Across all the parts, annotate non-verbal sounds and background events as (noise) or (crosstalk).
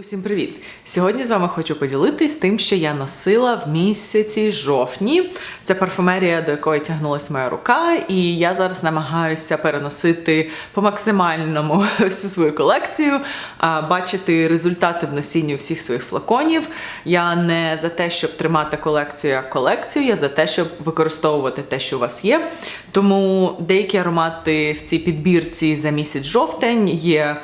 Усім привіт! Сьогодні з вами хочу поділитись тим, що я носила в місяці жовтні. Це парфумерія, до якої тягнулася моя рука, і я зараз намагаюся переносити по максимальному (laughs) всю свою колекцію, бачити результати в носінні всіх своїх флаконів. Я не за те, щоб тримати колекцію як колекцію, я за те, щоб використовувати те, що у вас є. Тому деякі аромати в цій підбірці за місяць жовтень є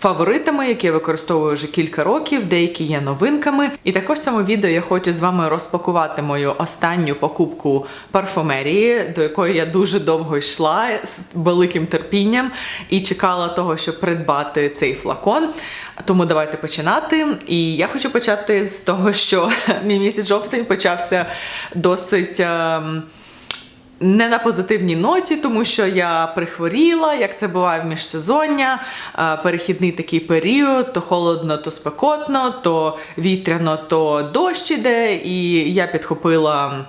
фаворитами, які я використовую вже кілька років, деякі є новинками. І також в цьому відео я хочу з вами розпакувати мою останню покупку парфумерії, до якої я дуже довго йшла з великим терпінням і чекала того, щоб придбати цей флакон. Тому давайте починати. І я хочу почати з того, що (laughs) мій місяць жовтень почався досить. Не на позитивній ноті, тому що я прихворіла, як це буває в міжсезоння, е, перехідний такий період, то холодно, то спекотно, то вітряно, то дощ іде, і я підхопила.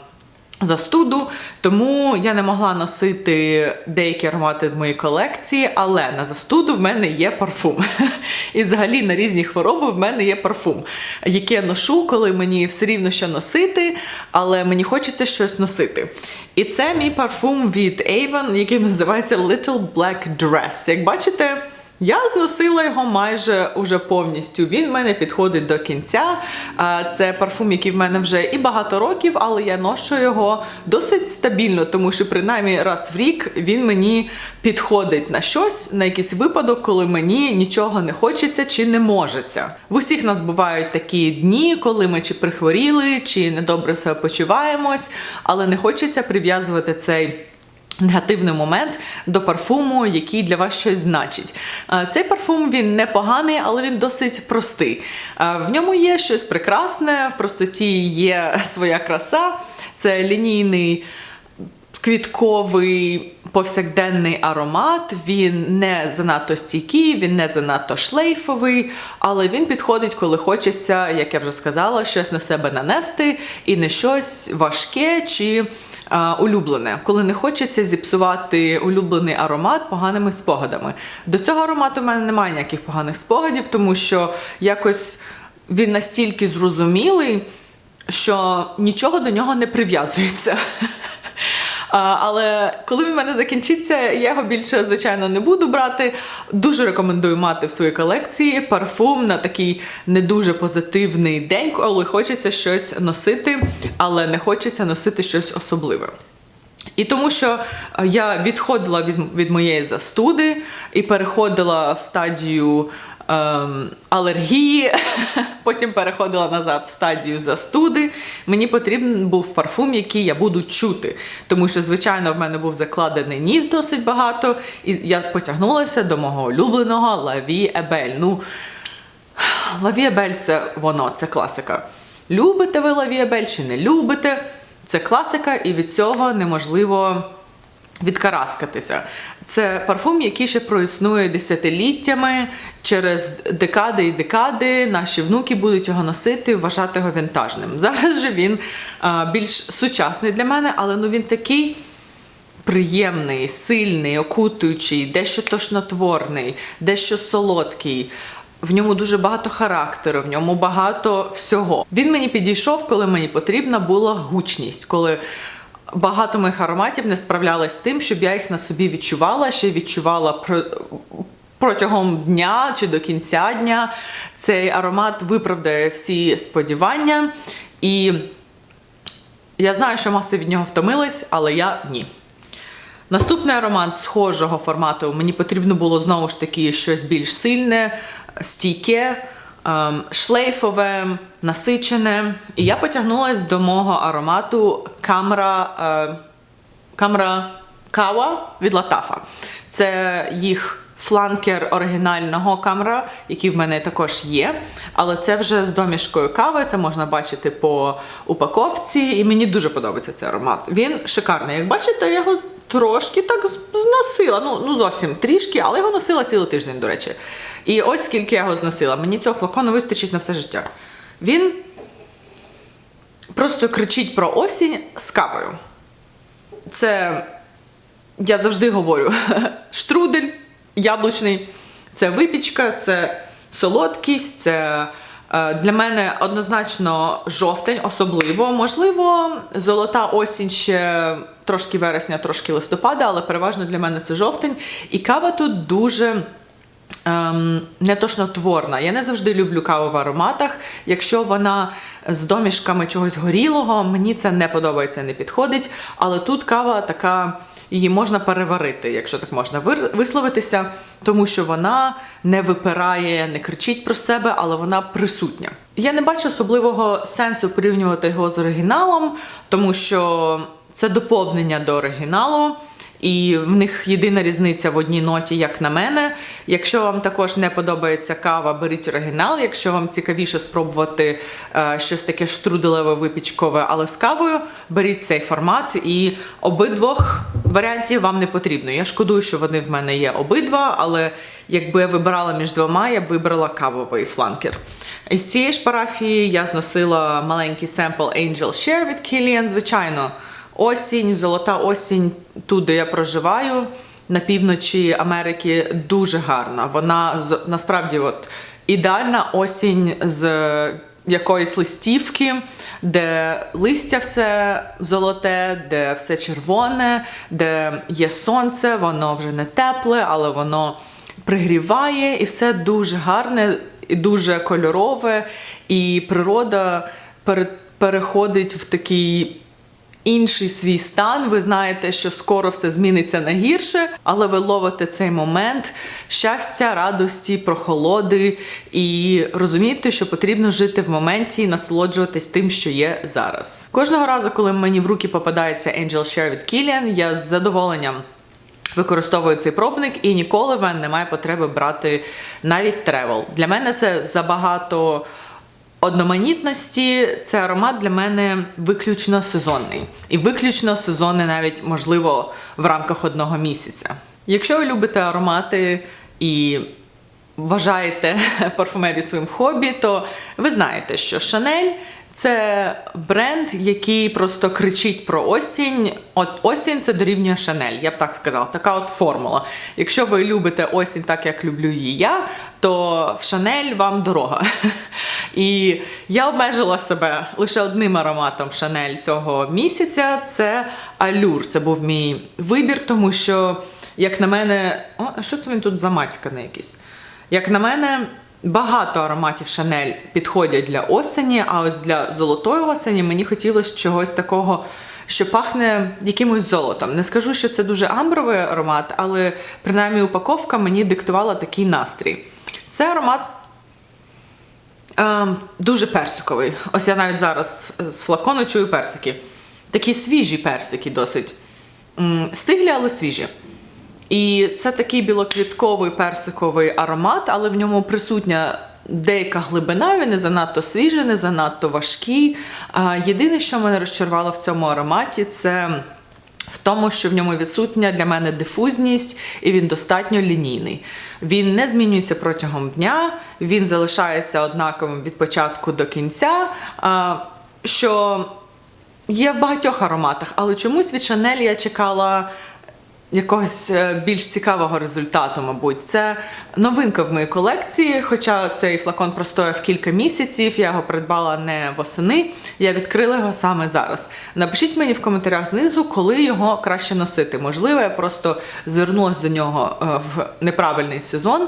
Застуду, тому я не могла носити деякі аромати в моїй колекції, але на застуду в мене є парфум. (laughs) І взагалі на різні хвороби в мене є парфум, який я ношу, коли мені все рівно що носити, але мені хочеться щось носити. І це мій парфум від Avon, який називається Little Black Dress. Як бачите, я зносила його майже уже повністю. Він в мене підходить до кінця. Це парфум, який в мене вже і багато років, але я ношу його досить стабільно, тому що принаймні раз в рік він мені підходить на щось, на якийсь випадок, коли мені нічого не хочеться чи не можеться. В усіх нас бувають такі дні, коли ми чи прихворіли, чи недобре себе почуваємось, але не хочеться прив'язувати цей негативний момент до парфуму, який для вас щось значить. Е, Цей парфум він непоганий, але він досить простий. Е, В ньому є щось прекрасне, в простоті є (laughs) своя краса. Це лінійний квітковий повсякденний аромат. Він не занадто стійкий, він не занадто шлейфовий, але він підходить, коли хочеться, як я вже сказала, щось на себе нанести і не щось важке чи улюблене, коли не хочеться зіпсувати улюблений аромат поганими спогадами. До цього аромату в мене немає ніяких поганих спогадів, тому що якось він настільки зрозумілий, що нічого до нього не прив'язується. Але коли в мене закінчиться, я його більше, звичайно, не буду брати. Дуже рекомендую мати в своїй колекції парфум на такий не дуже позитивний день, коли хочеться щось носити, але не хочеться носити щось особливе. І тому що я відходила від, від моєї застуди і переходила в стадію ем, алергії, (laughs) потім переходила назад в стадію застуди. Мені потрібен був парфум, який я буду чути. Тому що, звичайно, в мене був закладений ніс досить багато, і я потягнулася до мого улюбленого Лаві Ебель. Ну, Лаві Ебель це воно, це класика. Любите ви Лаві Ебель чи не любите? Це класика, і від цього неможливо відкараскатися. Це парфум, який ще проіснує десятиліттями. Через декади і декади наші внуки будуть його носити, вважати його вінтажним. Зараз же він більш сучасний для мене, але ну він такий. Приємний, сильний, окутуючий, дещо тошнотворний, дещо солодкий. В ньому дуже багато характеру, в ньому багато всього. Він мені підійшов, коли мені потрібна була гучність, коли багато моїх ароматів не справлялись з тим, щоб я їх на собі відчувала, ще відчувала про. Протягом дня чи до кінця дня цей аромат виправдає всі сподівання, і я знаю, що маси від нього втомились, але я ні. Наступний аромат схожого формату мені потрібно було знову ж таки щось більш сильне, стійке, шлейфове, насичене. І я потягнулася до мого аромату камера, е, камера кава від Латафа. Це їх фланкер оригінального камера, який в мене також є. Але це вже з домішкою кави, це можна бачити по упаковці, і мені дуже подобається цей аромат. Він шикарний. Як бачите, я його трошки так зносила. Ну, ну зовсім трішки, але його носила цілий тиждень, до речі. І ось скільки я його зносила. Мені цього флакону вистачить на все життя. Він просто кричить про осінь з кавою. Це я завжди говорю: (laughs) штрудель яблучний, це випічка, це солодкість, це для мене однозначно жовтень, особливо. Можливо, золота осінь ще трошки вересня, трошки листопада, але переважно для мене це жовтень. І кава тут дуже. Ем, не тошнотворна. Я не завжди люблю каву в ароматах. Якщо вона з домішками чогось горілого, мені це не подобається, не підходить. Але тут кава така, її можна переварити, якщо так можна висловитися, тому що вона не випирає, не кричить про себе, але вона присутня. Я не бачу особливого сенсу порівнювати його з оригіналом, тому що це доповнення до оригіналу. І в них єдина різниця в одній ноті, як на мене. Якщо вам також не подобається кава, беріть оригінал. Якщо вам цікавіше спробувати е, щось таке штруделеве випічкове, але з кавою, беріть цей формат. І обидвох варіантів вам не потрібно. Я шкодую, що вони в мене є обидва, але якби я вибирала між двома, я б вибрала кавовий фланкер. Із цієї ж парафії я зносила маленький семпл Angel Share від Kilian, звичайно. Осінь, золота осінь, тут, де я проживаю, на півночі Америки, дуже гарна. Вона насправді от, ідеальна осінь з якоїсь листівки, де листя все золоте, де все червоне, де є сонце, воно вже не тепле, але воно пригріває, і все дуже гарне і дуже кольорове, і природа переходить в такий інший свій стан. Ви знаєте, що скоро все зміниться на гірше, але ви ловите цей момент щастя, радості, прохолоди і розумієте, що потрібно жити в моменті і насолоджуватись тим, що є зараз. Кожного разу, коли мені в руки попадається Angel Share від Kilian, я з задоволенням. Використовую цей пробник і ніколи в мене немає потреби брати навіть тревел. Для мене це забагато одноманітності. Це аромат для мене виключно сезонний. І виключно сезонний навіть можливо в рамках одного місяця. Якщо ви любите аромати і вважаєте (laughs) парфумерію своїм хобі, то ви знаєте, що Шанель це бренд, який просто кричить про осінь. От осінь це дорівнює Шанель, я б так сказала. Така от формула. Якщо ви любите осінь так, як люблю її я, то в Шанель вам дорога. (laughs) І я обмежила себе лише одним ароматом Шанель цього місяця. Це Алюр. Це був мій вибір, тому що, як на мене, о, що це він тут замацьканий якийсь? Як на мене, багато ароматів Шанель підходять для осені, а ось для золотої осені мені хотілося чогось такого, що пахне якимось золотом. Не скажу, що це дуже амбровий аромат, але принаймні упаковка мені диктувала такий настрій. Це аромат. Ем, дуже персиковий. Ось я навіть зараз з флакону чую персики. Такі свіжі персики досить. Стиглі, але свіжі. І це такий білоквітковий персиковий аромат, але в ньому присутня деяка глибина, він не занадто свіжий, не занадто важкий. Єдине, що мене розчарувало в цьому ароматі, це в тому, що в ньому відсутня для мене дифузність, і він достатньо лінійний. Він не змінюється протягом дня, він залишається однаковим від початку до кінця. Що є в багатьох ароматах, але чомусь від Шанель я чекала якогось е, більш цікавого результату, мабуть. Це новинка в моїй колекції, хоча цей флакон простояв кілька місяців, я його придбала не восени, я відкрила його саме зараз. Напишіть мені в коментарях знизу, коли його краще носити. Можливо, я просто звернулася до нього е, в неправильний сезон.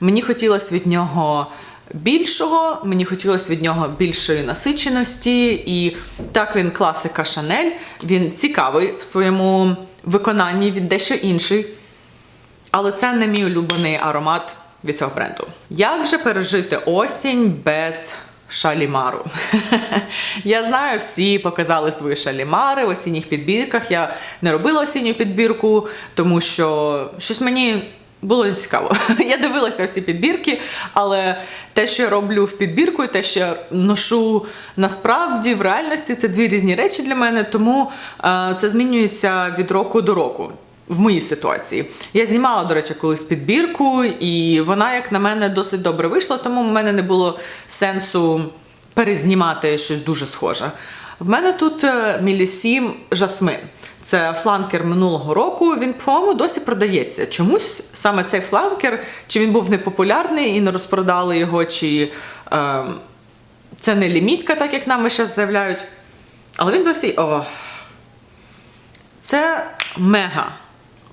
Мені хотілося від нього більшого, мені хотілося від нього більшої насиченості, і так він класика Шанель. Він цікавий в своєму виконанні, він дещо інший. Але це не мій улюблений аромат від цього бренду. Як же пережити осінь без шалімару? (laughs) Я знаю, всі показали свої шалімари в осінніх підбірках. Я не робила осінню підбірку, тому що щось мені було не цікаво. (laughs) Я дивилася всі підбірки, але те, що я роблю в підбірку, і те, що я ношу насправді в реальності, це дві різні речі для мене, тому е, це змінюється від року до року. В моїй ситуації. Я знімала, до речі, колись підбірку, і вона, як на мене, досить добре вийшла, тому в мене не було сенсу перезнімати щось дуже схоже. В мене тут е, Мілісім Жасмин. Це фланкер минулого року. Він, по-моєму, досі продається. Чомусь саме цей фланкер, чи він був непопулярний і не розпродали його, чи е, це не лімітка, так як нам зараз заявляють. Але він досі. О, це мега,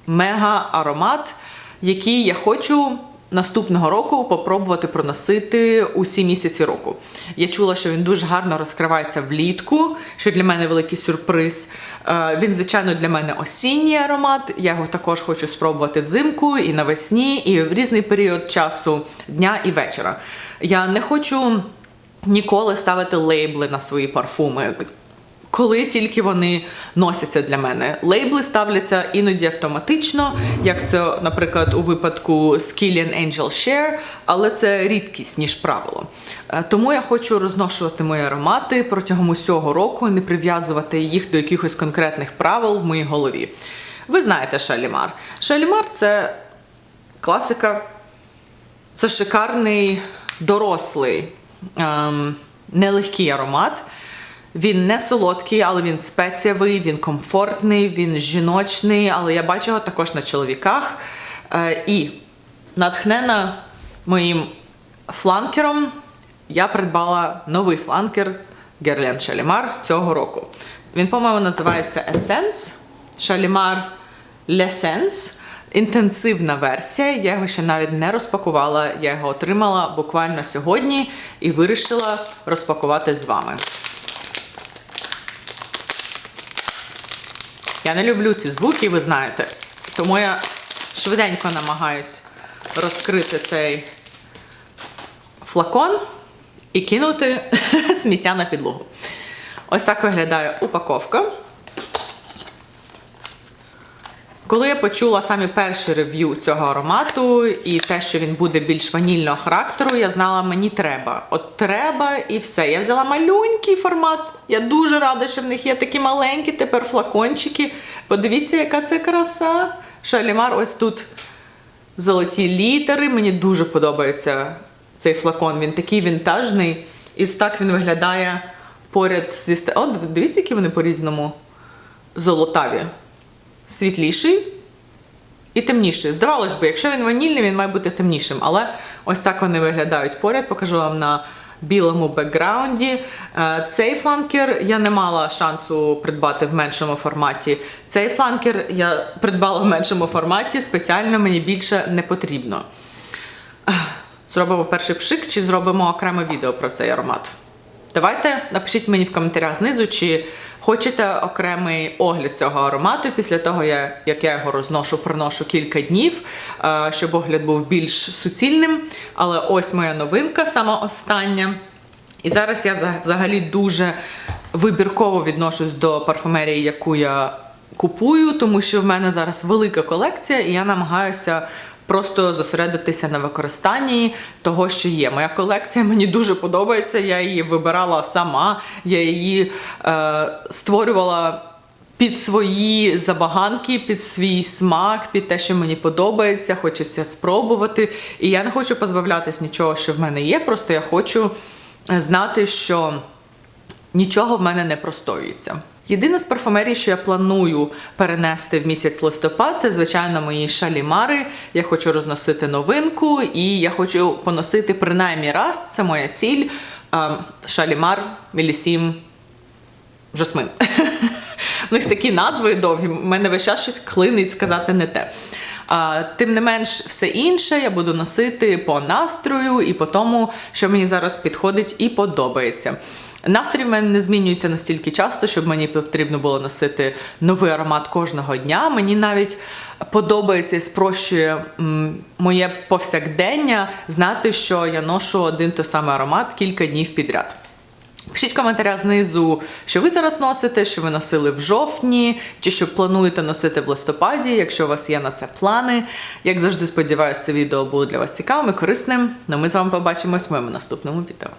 мега аромат, який я хочу наступного року попробувати проносити усі місяці року. Я чула, що він дуже гарно розкривається влітку, що для мене великий сюрприз. Е, Він, звичайно, для мене осінній аромат. Я його також хочу спробувати взимку і навесні, і в різний період часу дня і вечора. Я не хочу ніколи ставити лейбли на свої парфуми коли тільки вони носяться для мене. Лейбли ставляться іноді автоматично, як це, наприклад, у випадку з Killian Angel Share, але це рідкість, ніж правило. Е, Тому я хочу розношувати мої аромати протягом усього року, і не прив'язувати їх до якихось конкретних правил в моїй голові. Ви знаєте Шалімар. Шалімар це класика, це шикарний дорослий, ем, нелегкий аромат. Він не солодкий, але він спеціявий, він комфортний, він жіночний, але я бачу його також на чоловіках. Е, і натхнена моїм фланкером, я придбала новий фланкер Герлен Шалімар цього року. Він, по-моєму, називається Essence Шалімар L'Essence. Інтенсивна версія. Я його ще навіть не розпакувала. Я його отримала буквально сьогодні і вирішила розпакувати з вами. Я не люблю ці звуки, ви знаєте. Тому я швиденько намагаюсь розкрити цей флакон і кинути (laughs) сміття на підлогу. Ось так виглядає упаковка. Коли я почула самі перші рев'ю цього аромату і те, що він буде більш ванільного характеру, я знала, мені треба. От треба і все. Я взяла малюнький формат. Я дуже рада, що в них є такі маленькі тепер флакончики. Подивіться, яка це краса. Шалімар, ось тут золоті літери. Мені дуже подобається цей флакон. Він такий вінтажний. І так він виглядає поряд зі От, дивіться, які вони по-різному золотаві світліший і темніший. Здавалось би, якщо він ванільний, він має бути темнішим. Але ось так вони виглядають поряд. Покажу вам на білому бекграунді. Е, Цей фланкер я не мала шансу придбати в меншому форматі. Цей фланкер я придбала в меншому форматі, спеціально мені більше не потрібно. Зробимо перший пшик чи зробимо окреме відео про цей аромат. Давайте напишіть мені в коментарях знизу, чи хочете окремий огляд цього аромату після того, як я його розношу, проношу кілька днів, е, щоб огляд був більш суцільним. Але ось моя новинка, сама остання. І зараз я взагалі дуже вибірково відношусь до парфумерії, яку я купую, тому що в мене зараз велика колекція, і я намагаюся просто зосередитися на використанні того, що є. Моя колекція мені дуже подобається. Я її вибирала сама, я її е, створювала. Під свої забаганки, під свій смак, під те, що мені подобається, хочеться спробувати. І я не хочу позбавлятись нічого, що в мене є. Просто я хочу е, знати, що нічого в мене не простоюється. Єдине з парфумерії, що я планую перенести в місяць листопад, це звичайно мої шалімари. Я хочу розносити новинку, і я хочу поносити принаймні раз. Це моя ціль. ем, Шалімар, Мілісім, Жасмин. У них такі назви довгі. У мене весь час щось клинить сказати не те. Тим не менш, все інше я буду носити по настрою і по тому, що мені зараз підходить і подобається. Настрій в мене не змінюється настільки часто, щоб мені потрібно було носити новий аромат кожного дня. Мені навіть подобається і спрощує моє повсякдення знати, що я ношу один той самий аромат кілька днів підряд. Пишіть в коментарях знизу, що ви зараз носите, що ви носили в жовтні, чи що плануєте носити в листопаді, якщо у вас є на це плани. Як завжди, сподіваюся, це відео було для вас цікавим і корисним. Ну ми з вами побачимось в моєму наступному відео.